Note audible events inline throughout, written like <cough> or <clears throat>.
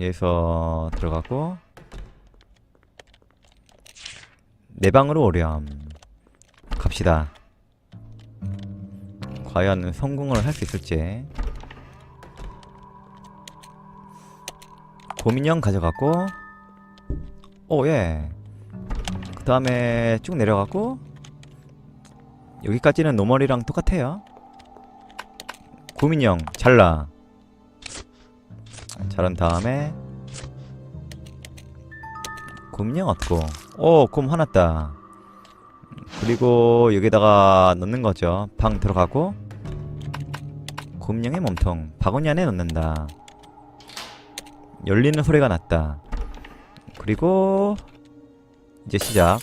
여기서 들어가고 내 방으로 오렴. 갑시다. 과연 성공을 할 수 있을지. 고민형 가져갔고 오예. 그 다음에 쭉 내려가고 여기까지는 노멀이랑 똑같아요. 고민형 잘라 자른 다음에 곰인형 얻고 오곰 화났다. 그리고 여기다가 넣는 거죠. 방 들어가고 곰인형의 몸통 바구니 안에 넣는다. 열리는 소리가 났다. 그리고 이제 시작.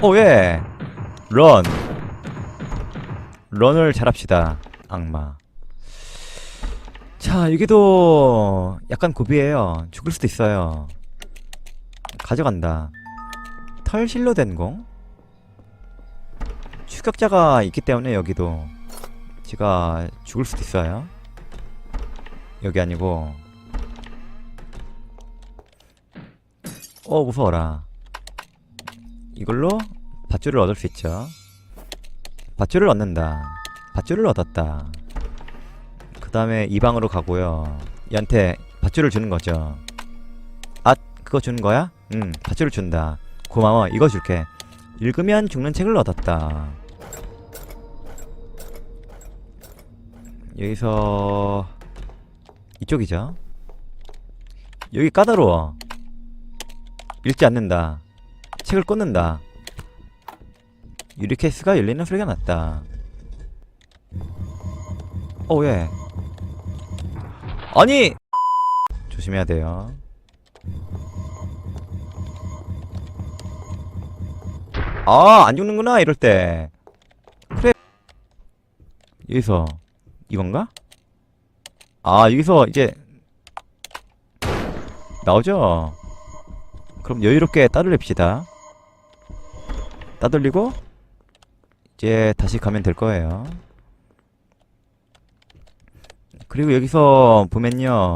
오예. 런. 런을 잘합시다 악마 자, 여기도 약간 고비예요. 죽을 수도 있어요. 가져간다. 털실로 된 공? 추격자가 있기 때문에 여기도 제가 죽을 수도 있어요. 여기 아니고 어 무서워라. 이걸로 밧줄을 얻을 수 있죠. 밧줄을 얻는다. 밧줄을 얻었다. 그 다음에 이 방으로 가고요. 얘한테 밧줄을 주는 거죠. 아, 그거 주는 거야? 응, 밧줄을 준다. 고마워, 이거 줄게. 읽으면 죽는 책을 얻었다. 여기서 이쪽이죠. 여기 까다로워. 읽지 않는다. 책을 꽂는다. 유리 케이스가 열리는 소리가 났다. 오, 예. 아니! 조심해야 돼요. 아, 안 죽는구나, 이럴 때. 그래. 여기서, 이건가? 아, 여기서 이제, 나오죠? 그럼 여유롭게 따돌립시다. 따돌리고, 이제 다시 가면 될 거예요. 그리고 여기서 보면요.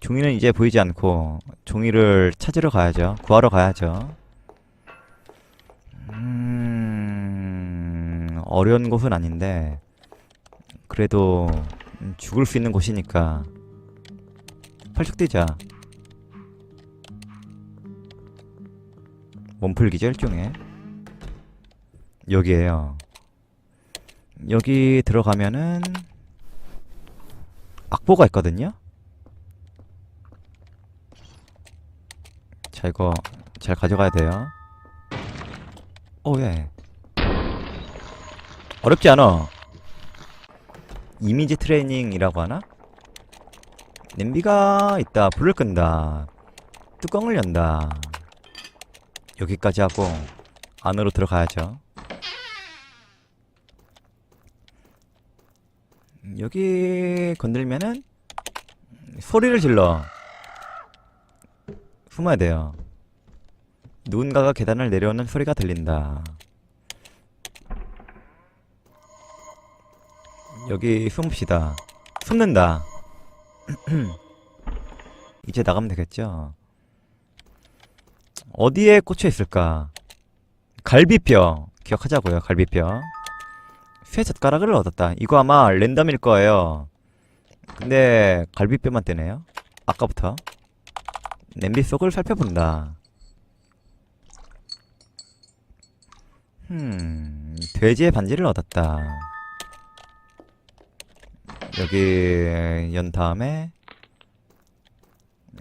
종이는 이제 보이지 않고 종이를 찾으러 가야죠. 구하러 가야죠. 음, 어려운 곳은 아닌데 그래도 죽을 수 있는 곳이니까 펄쩍 뛰자. 몸풀기죠 일종의. 여기에요. 여기 들어가면은 악보가 있거든요. 자 이거 잘 가져가야 돼요. 오 예. 어렵지 않아. 이미지 트레이닝이라고 하나? 냄비가 있다. 불을 끈다. 뚜껑을 연다. 여기까지 하고 안으로 들어가야죠. 여기 건들면은 소리를 질러. 숨어야 돼요. 누군가가 계단을 내려오는 소리가 들린다. 여기 숨읍시다. 숨는다. <clears throat> 이제 나가면 되겠죠? 어디에 꽂혀 있을까? 갈비뼈. 기억하자고요 갈비뼈 쇠 젓가락을 얻었다. 이거 아마 랜덤일 거예요. 근데 갈비뼈만 뜨네요. 아까부터. 냄비 속을 살펴본다. 음, 돼지의 반지를 얻었다. 여기 연 다음에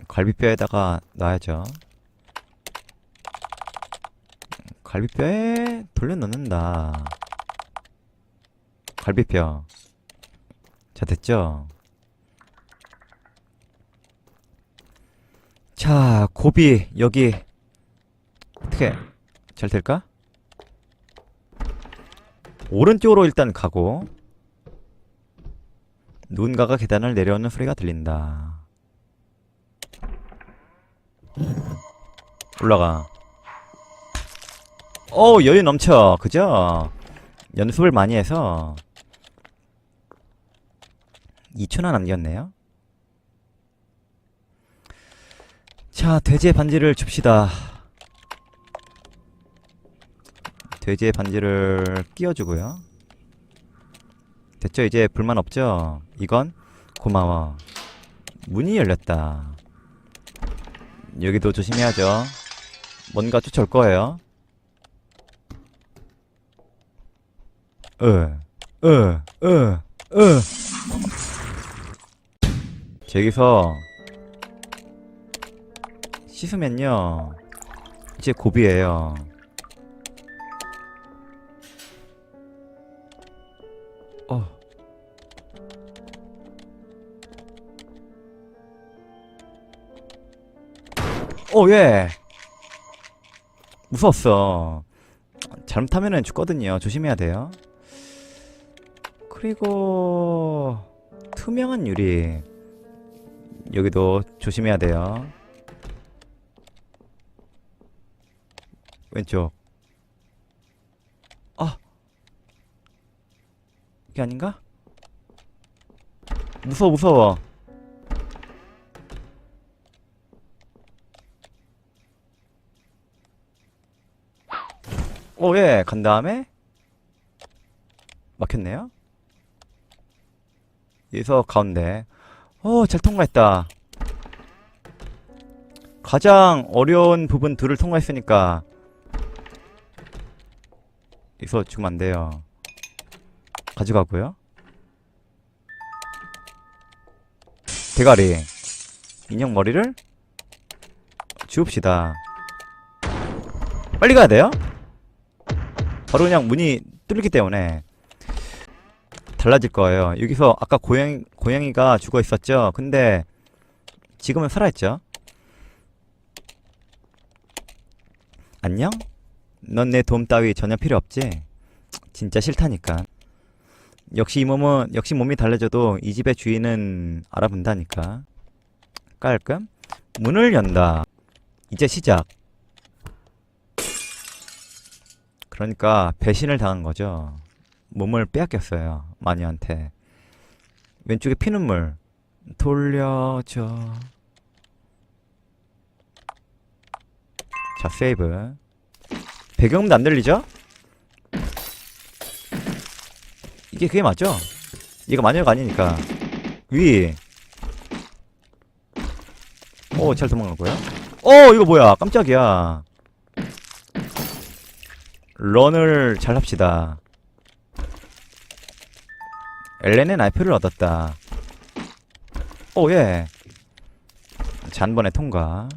갈비뼈에다가 놔야죠. 갈비뼈에 돌려 넣는다. 갈비뼈. 자, 됐죠? 자, 고비, 여기. 어떻게, 잘 될까? 오른쪽으로 일단 가고, 누군가가 계단을 내려오는 소리가 들린다. 올라가. 어 여유 넘쳐. 그죠? 연습을 많이 해서 2초나 남겼네요. 자, 돼지의 반지를 줍시다. 돼지의 반지를 끼워주고요. 됐죠? 이제 불만 없죠? 이건 고마워. 문이 열렸다. 여기도 조심해야죠. 뭔가 쫓아올 거예요. 으, 으, 으, 으. 저기서 씻으면요. 이제 고비예요. 어. 오, 예. 무서웠어. 잘못하면은 죽거든요. 조심해야 돼요. 그리고 투명한 유리. 여기도 조심해야 돼요. 왼쪽. 아. 이게 아닌가? 무서워, 무서워. 오, 예. 간 다음에 막혔네요. 여기서 가운데. 오, 잘 통과했다. 가장 어려운 부분 둘을 통과했으니까 여기서 죽으면 안 돼요. 가져가고요. 대가리. 인형 머리를 주웁시다. 빨리 가야 돼요? 바로 그냥 문이 뚫리기 때문에 달라질 거예요. 여기서 아까 고양, 고양이가 죽어 있었죠? 근데 지금은 살아있죠? 안녕? 넌 내 도움 따위 전혀 필요 없지? 진짜 싫다니까. 역시 이 몸은, 역시 몸이 달라져도 이 집의 주인은 알아본다니까. 깔끔? 문을 연다. 이제 시작. 그러니까 배신을 당한 거죠. 몸을 빼앗겼어요. 마녀한테. 왼쪽에 피눈물. 돌려줘. 자, 세이브. 배경음도 안 들리죠? 이게 그게 맞죠? 얘가 마녀가 아니니까. 위. 오, 잘 도망가고요. 어, 이거 뭐야? 깜짝이야. 런을 잘 합시다. 엘렌의 나이프를 얻었다. 오, 예. 자, 한 번에 통과.